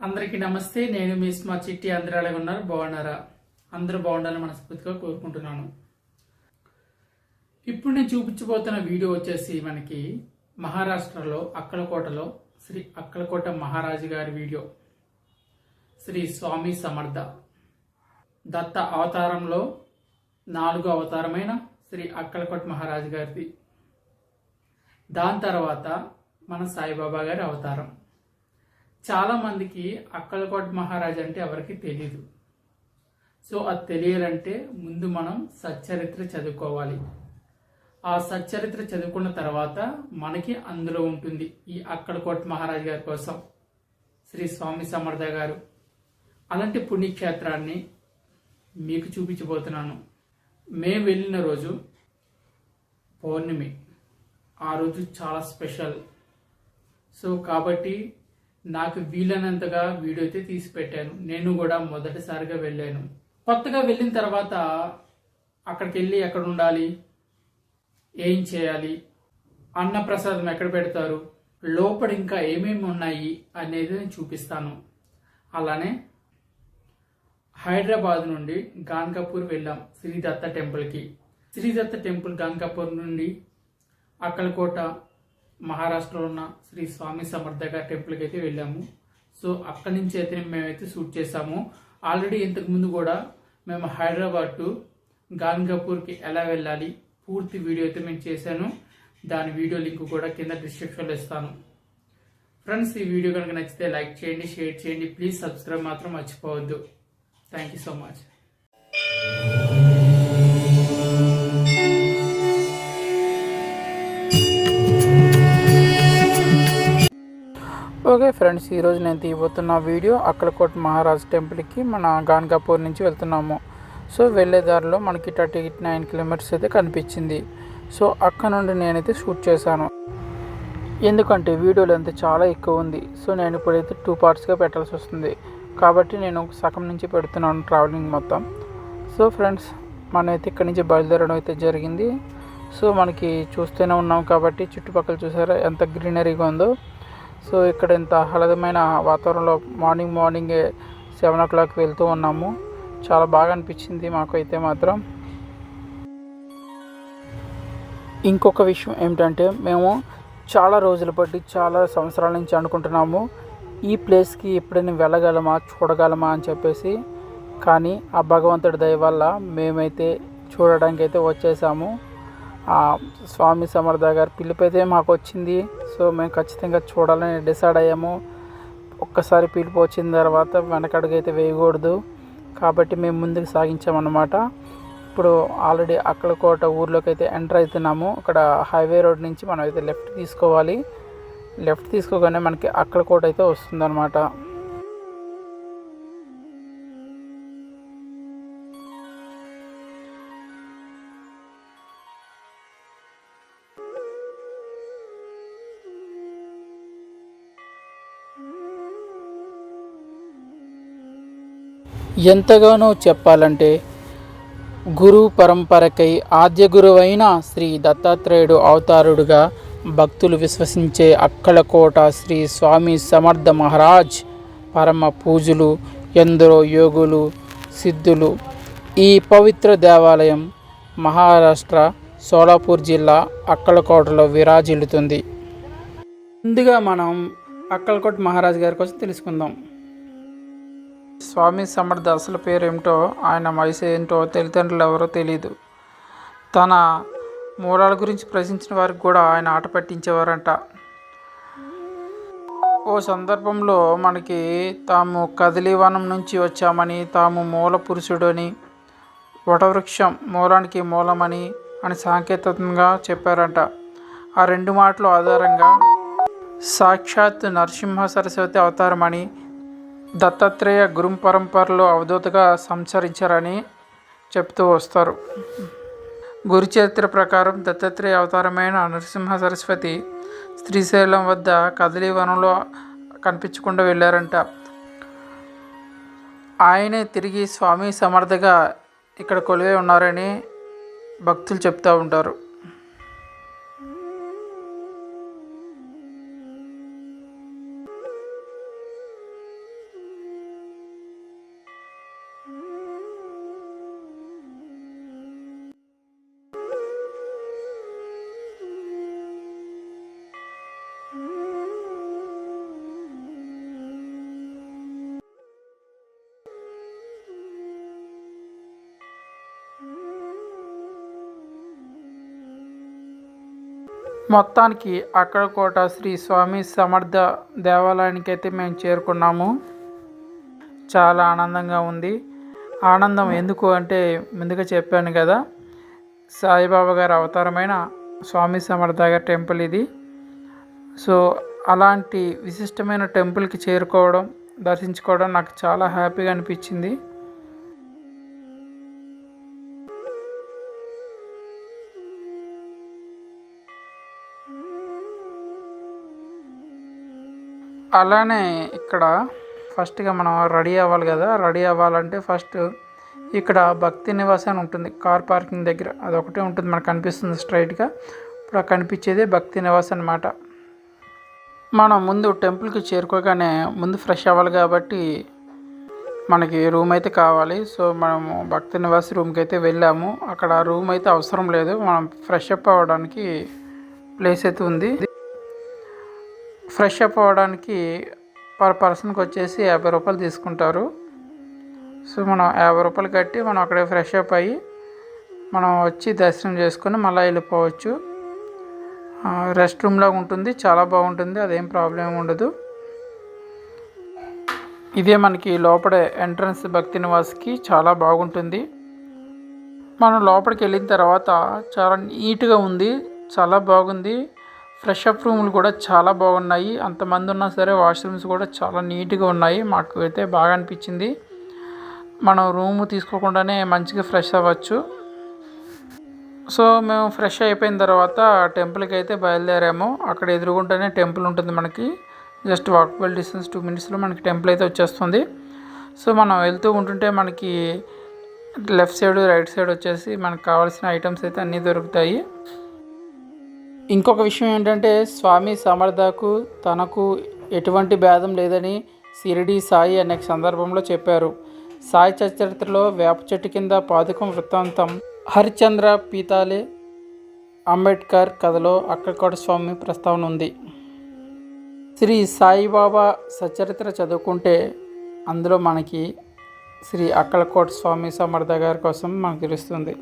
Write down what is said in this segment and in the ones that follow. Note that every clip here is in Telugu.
అందరికీ నమస్తే. నేను మీ మా చిట్టి అందరూ అలాగే ఉన్నారు బాగున్నారా? అందరూ బాగుండాలని మనస్ఫూర్తిగా కోరుకుంటున్నాను. ఇప్పుడు నేను చూపించబోతున్న వీడియో వచ్చేసి మనకి మహారాష్ట్రలో అక్కలకోటలో శ్రీ అక్కలకోట మహారాజు గారి వీడియో. శ్రీ స్వామి సమర్థ. దత్త అవతారంలో నాలుగో అవతారమైన శ్రీ అక్కలకోట మహారాజు గారిది. దాని తర్వాత మన సాయిబాబా గారి అవతారం. చాలా మందికి అక్కలకోట మహారాజ్ అంటే ఎవరికి తెలియదు సో అది తెలియాలంటే ముందు మనం సచ్చరిత్ర చదువుకోవాలి. ఆ సచ్చరిత్ర చదువుకున్న తర్వాత మనకి అందులో ఉంటుంది ఈ అక్కలకోట మహారాజ్ గారి కోసం శ్రీ స్వామి సమర్థ గారు. అలాంటి పుణ్యక్షేత్రాన్ని మీకు చూపించబోతున్నాను. మేము వెళ్ళిన రోజు పౌర్ణమి. ఆ రోజు చాలా స్పెషల్. సో కాబట్టి నాకు వీలైనంతగా వీడియో అయితే తీసి పెట్టాను నేను కూడా మొదటిసారిగా వెళ్ళాను. కొత్తగా వెళ్ళిన తర్వాత అక్కడికి వెళ్ళి ఎక్కడ ఉండాలి ఏం చేయాలి? అన్నప్రసాదం ఎక్కడ పెడతారు? లోపల ఇంకా ఏమేమి ఉన్నాయి అనేది నేను చూపిస్తాను. అలానే హైదరాబాద్ నుండి గాన్కాపూర్ వెళ్ళాం శ్రీదత్త టెంపుల్కి. శ్రీదత్త టెంపుల్ గాన్కాపూర్ నుండి అక్కలకోట మహారాష్ట్రలో ఉన్న శ్రీ స్వామి సమర్థక టెంపుల్కి అయితే వెళ్ళాము. సో అక్కడి నుంచి అయితే మేమైతే షూట్ చేసాము. ఆల్రెడీ ఇంతకుముందు కూడా మేము హైదరాబాద్ టు గాన్గాపూర్కి ఎలా వెళ్ళాలి పూర్తి వీడియో అయితే మేము చేశాను. దాని వీడియో లింక్ కూడా కింద డిస్క్రిప్షన్లో ఇస్తాను. ఫ్రెండ్స్ ఈ వీడియో కనుక నచ్చితే లైక్ చేయండి షేర్ చేయండి. ప్లీజ్ సబ్స్క్రైబ్ మాత్రం మర్చిపోవద్దు. Thank you so much. Okay friends ఈరోజు నేను తీయబోతున్న వీడియో అక్కలకోట మహారాజ్ టెంపుల్కి మన గాన్గాపూర్ నుంచి వెళ్తున్నాము. సో వెళ్ళే దారిలో మనకి థర్టీ నైన్ కిలోమీటర్స్ అయితే కనిపించింది. సో అక్కడ నుండి నేనైతే షూట్ చేశాను. ఎందుకంటే వీడియో లెంత్ చాలా ఎక్కువ ఉంది. సో నేను ఇప్పుడైతే టూ పార్ట్స్గా పెట్టాల్సి వస్తుంది. కాబట్టి నేను సగం నుంచి పెడుతున్నాను ట్రావెలింగ్ మొత్తం. సో ఫ్రెండ్స్ మనమైతే ఇక్కడి నుంచి బయలుదేరడం అయితే జరిగింది. సో మనకి చూస్తూనే ఉన్నాం కాబట్టి చుట్టుపక్కల చూసారా ఎంత గ్రీనరీగా ఉందో. సో ఇక్కడ ఇంత ఆహ్లాదమైన వాతావరణంలో మార్నింగ్ మార్నింగే సెవెన్ ఓ క్లాక్ వెళ్తూ ఉన్నాము. చాలా బాగా అనిపించింది మాకైతే మాత్రం. ఇంకొక విషయం ఏమిటంటే మేము చాలా రోజుల బట్టి చాలా సంవత్సరాల నుంచి అనుకుంటున్నాము ఈ ప్లేస్కి ఎప్పుడైనా వెళ్ళగలమా చూడగలమా అని చెప్పేసి. కానీ ఆ భగవంతుడి దయ వల్ల మేమైతే చూడడానికి అయితే వచ్చేసాము. స్వామి సమర్థ గారి పిలుపు అయితే మాకు వచ్చింది. సో మేము ఖచ్చితంగా చూడాలని డిసైడ్ అయ్యాము. ఒక్కసారి పిలుపు వచ్చిన తర్వాత వెనకడుగైతే వేయకూడదు. కాబట్టి మేము ముందుకు సాగించామన్నమాట. ఇప్పుడు ఆల్రెడీ అక్కలకోట ఊర్లోకి అయితే ఎంటర్ అవుతున్నాము. అక్కడ హైవే రోడ్ నుంచి మనం అయితే లెఫ్ట్ తీసుకోవాలి. లెఫ్ట్ తీసుకోగానే మనకి అక్కలకోట అయితే వస్తుందన్నమాట. ఎంతగానో చెప్పాలంటే గురు పరంపరకై ఆద్య గురువైన శ్రీ దత్తాత్రేయుడు అవతారుడుగా భక్తులు విశ్వసించే అక్కలకోట శ్రీ స్వామి సమర్థ మహారాజ్ పరమ పూజలు ఎందరో యోగులు సిద్ధులు. ఈ పవిత్ర దేవాలయం మహారాష్ట్ర సోలాపూర్ జిల్లా అక్కలకోటలో విరాజిల్లుతుంది. ముందుగా మనం అక్కలకోట మహారాజ్ గారి కోసం తెలుసుకుందాం. స్వామి సమర్థ అసలు పేరు ఏమిటో ఆయన వయసు ఏంటో తల్లిదండ్రులు ఎవరో తెలియదు తన మూలాల గురించి ప్రశ్నించిన వారికి కూడా ఆయన ఆట పట్టించేవారంట. ఓ సందర్భంలో మనకి తాము కదిలివనం నుంచి వచ్చామని తాము మూల పురుషుడని వటవృక్షం మూలానికి మూలమని అని సాంకేతికంగా చెప్పారంట. ఆ రెండు మాటల ఆధారంగా సాక్షాత్ నరసింహ సరస్వతి అవతారమని దత్తాత్రేయ గురు పరంపరలో అవధూతగా సంచరించారని చెప్తూ వస్తారు. గురు చరిత్ర ప్రకారం దత్తాత్రేయ అవతారమైన నరసింహ సరస్వతి శ్రీశైలం వద్ద కదలి వనంలో కనిపించకుండా వెళ్ళారంట. ఆయనే తిరిగి స్వామి సమర్థగా ఇక్కడ కొలువై ఉన్నారని భక్తులు చెప్తూ ఉంటారు. మొత్తానికి అక్కడ కోట శ్రీ స్వామి సమర్థ దేవాలయానికి అయితే మేము చేరుకున్నాము. చాలా ఆనందంగా ఉంది. ఆనందం ఎందుకు అంటే ముందుగా చెప్పాను కదా సాయిబాబా గారి అవతారమైన స్వామి సమర్థ గారి టెంపుల్ ఇది. సో అలాంటి విశిష్టమైన టెంపుల్కి చేరుకోవడం దర్శించుకోవడం నాకు చాలా హ్యాపీగా అనిపించింది. అలానే ఇక్కడ ఫస్ట్గా మనం రెడీ అవ్వాలి కదా రెడీ అవ్వాలంటే ఫస్ట్ ఇక్కడ భక్తి నివాస్ అని ఉంటుంది కార్ పార్కింగ్ దగ్గర. అదొకటే ఉంటుంది మనకు కనిపిస్తుంది స్ట్రైట్గా. ఇప్పుడు కనిపించేది కనిపించేదే భక్తి నివాస్ అనమాట మనం ముందు టెంపుల్కి చేరుకోగానే ముందు ఫ్రెష్ అవ్వాలి కాబట్టి మనకి రూమ్ అయితే కావాలి. సో మనము భక్తి నివాస్ రూమ్కి అయితే వెళ్ళాము. అక్కడ రూమ్ అయితే అవసరం లేదు. మనం ఫ్రెష్ అప్ అవ్వడానికి ప్లేస్ అయితే ఉంది. ఫ్రెష్ అప్ అవ్వడానికి పర్ పర్సన్కి వచ్చేసి యాభై రూపాయలు తీసుకుంటారు. సో మనం యాభై రూపాయలు కట్టి మనం అక్కడే ఫ్రెష్ అప్ అయ్యి మనం వచ్చి దర్శనం చేసుకొని మళ్ళీ వెళ్ళిపోవచ్చు. రెస్ట్ రూమ్లాగా ఉంటుంది. చాలా బాగుంటుంది. అదేం ప్రాబ్లం ఉండదు. ఇదే మనకి లోపల ఎంట్రన్స్ భక్తి నివాస్కి చాలా బాగుంటుంది. మనం లోపలికి వెళ్ళిన తర్వాత చాలా నీట్గా ఉంది. చాలా బాగుంది. ఫ్రెష్ అప్ రూములు కూడా చాలా బాగున్నాయి. అంతమంది ఉన్నా సరే వాష్రూమ్స్ కూడా చాలా నీట్గా ఉన్నాయి. మాకు అయితే బాగా అనిపించింది. మనం రూము తీసుకోకుండానే మంచిగా ఫ్రెష్ అవ్వచ్చు. సో మేము ఫ్రెష్ అయిపోయిన తర్వాత టెంపుల్కి అయితే బయలుదేరాము. అక్కడ ఎదురుగుంటేనే టెంపుల్ ఉంటుంది మనకి. జస్ట్ వాకబుల్ డిస్టెన్స్ టూ మినిట్స్లో మనకి టెంపుల్ అయితే వచ్చేస్తుంది. సో మనం వెళ్తూ ఉంటుంటే మనకి లెఫ్ట్ సైడ్ రైట్ సైడ్ వచ్చేసి మనకు కావాల్సిన ఐటమ్స్ అయితే అన్నీ దొరుకుతాయి. ఇంకొక విషయం ఏంటంటే స్వామి సమర్థకు తనకు ఎటువంటి భేదం లేదని సిరిడి సాయి అనే సందర్భంలో చెప్పారు. సాయి చరిత్రలో వేప చెట్టు కింద పాదుకం వృత్తాంతం హరిచంద్ర పీతాలే అంబేద్కర్ కథలో అక్కడికోట స్వామి ప్రస్తావన ఉంది. శ్రీ సాయిబాబా సచరిత్ర చదువుకుంటే అందులో మనకి శ్రీ అక్కలకోట స్వామి సమర్థ గారి కోసం మనకు తెలుస్తుంది.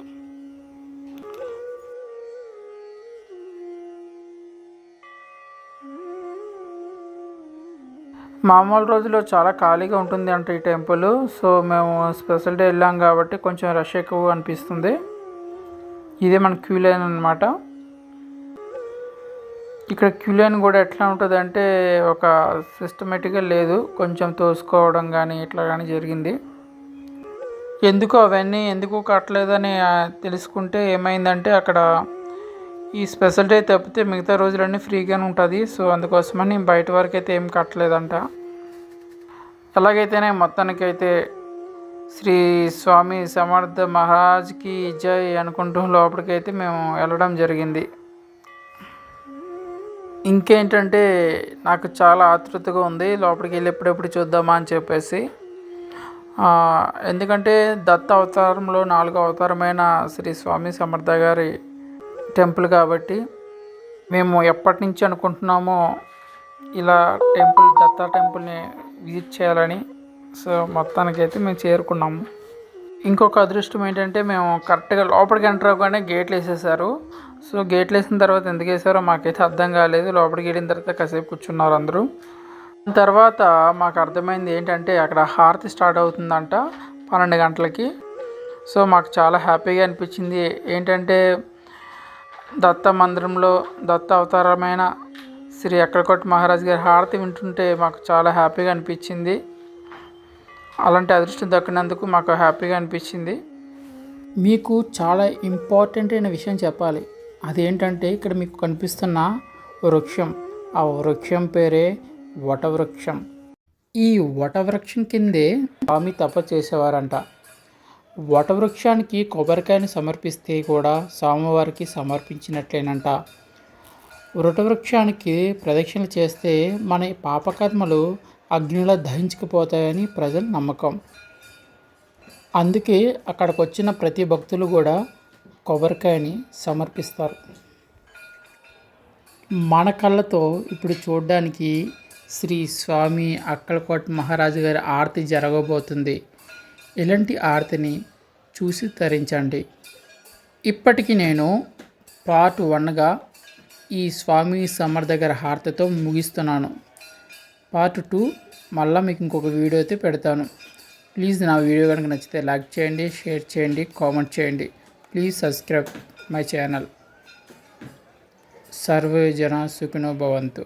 మామూలు రోజుల్లో చాలా ఖాళీగా ఉంటుంది అంట ఈ టెంపుల్. సో మేము స్పెషల్ డే వెళ్ళాం కాబట్టి కొంచెం రష్ ఎక్కువ అనిపిస్తుంది. ఇదే మన క్యూ లైన్ అనమాట ఇక్కడ క్యూ లైన్ కూడా ఎట్లా ఉంటుంది అంటే ఒక సిస్టమేటిక్గా లేదు. కొంచెం తోసుకోవడం కానీ ఇట్లా కానీ జరిగింది. ఎందుకు అవన్నీ ఎందుకు కట్టలేదని తెలుసుకుంటే ఏమైందంటే అక్కడ ఈ స్పెషల్ డే తప్పితే మిగతా రోజులన్నీ ఫ్రీగానే ఉంటుంది. సో అందుకోసమని బయట వరకు అయితే ఏం కట్టలేదంట. ఎలాగైతేనే మొత్తానికైతే శ్రీ స్వామి సమర్థ మహారాజ్కి జై అనుకుంటూ లోపలికైతే మేము వెళ్ళడం జరిగింది. ఇంకేంటంటే నాకు చాలా ఆతృతగా ఉంది. లోపలికి వెళ్ళి ఎప్పుడెప్పుడు చూద్దామా అని చెప్పేసి. ఎందుకంటే దత్త అవతారంలో నాలుగో అవతారమైన శ్రీ స్వామి సమర్థ గారి టెంపుల్ కాబట్టి మేము ఎప్పటి నుంచి అనుకుంటున్నామో ఇలా టెంపుల్ దత్తా టెంపుల్ని విజిట్ చేయాలని సో మొత్తానికి అయితే మేము చేరుకున్నాము. ఇంకొక అదృష్టం ఏంటంటే మేము కరెక్ట్గా లోపలికి ఎంటర్ అవ్వగానే గేట్లు వేసేసారు. సో గేట్లు వేసిన తర్వాత ఎందుకు వేసారో మాకైతే అర్థం కాలేదు. లోపలికి వెళ్ళిన తర్వాత కాసేపు కూర్చున్నారు అందరూ. తర్వాత మాకు అర్థమైంది ఏంటంటే అక్కడ హారతి స్టార్ట్ అవుతుందంట పన్నెండు గంటలకి. సో మాకు చాలా హ్యాపీగా అనిపించింది. ఏంటంటే దత్త మందిరంలో దత్త అవతారమైన శ్రీ అక్కడకోట మహారాజ్ గారి హారతి వింటుంటే మాకు చాలా హ్యాపీగా అనిపించింది. అలాంటి అదృష్టం దక్కినందుకు మాకు హ్యాపీగా అనిపించింది. మీకు చాలా ఇంపార్టెంట్ అయిన విషయం చెప్పాలి. అదేంటంటే ఇక్కడ మీకు కనిపిస్తున్న వృక్షం. ఆ వృక్షం పేరే వటవృక్షం. ఈ వటవృక్షం కిందే స్వామి తప చేసేవారంట. వటవృక్షానికి కొబ్బరికాయని సమర్పిస్తే కూడా స్వామివారికి సమర్పించినట్లేనంట. వృటవృక్షానికి ప్రదక్షిణలు చేస్తే మన పాపకర్మలు అగ్నిలో దహించుకుపోతాయని ప్రజల నమ్మకం. అందుకే అక్కడికి వచ్చిన ప్రతి భక్తులు కూడా కొబ్బరికాయని సమర్పిస్తారు. మన కళ్ళతో ఇప్పుడు చూడడానికి శ్రీ స్వామి అక్కలకోట మహారాజు గారి ఆరతి జరగబోతుంది. ఇలాంటి ఆర్తిని చూసి తరించండి. ఇప్పటికి నేను పార్ట్ వన్గా ఈ స్వామి సమర్థ గారి హారతితో ముగిస్తున్నాను. పార్ట్ టూ మళ్ళీ మీకు ఇంకొక వీడియో అయితే పెడతాను. ప్లీజ్ నా వీడియో కనుక నచ్చితే లైక్ చేయండి షేర్ చేయండి కామెంట్ చేయండి. Please subscribe my channel. Survey జన సుఖినో భవంతు.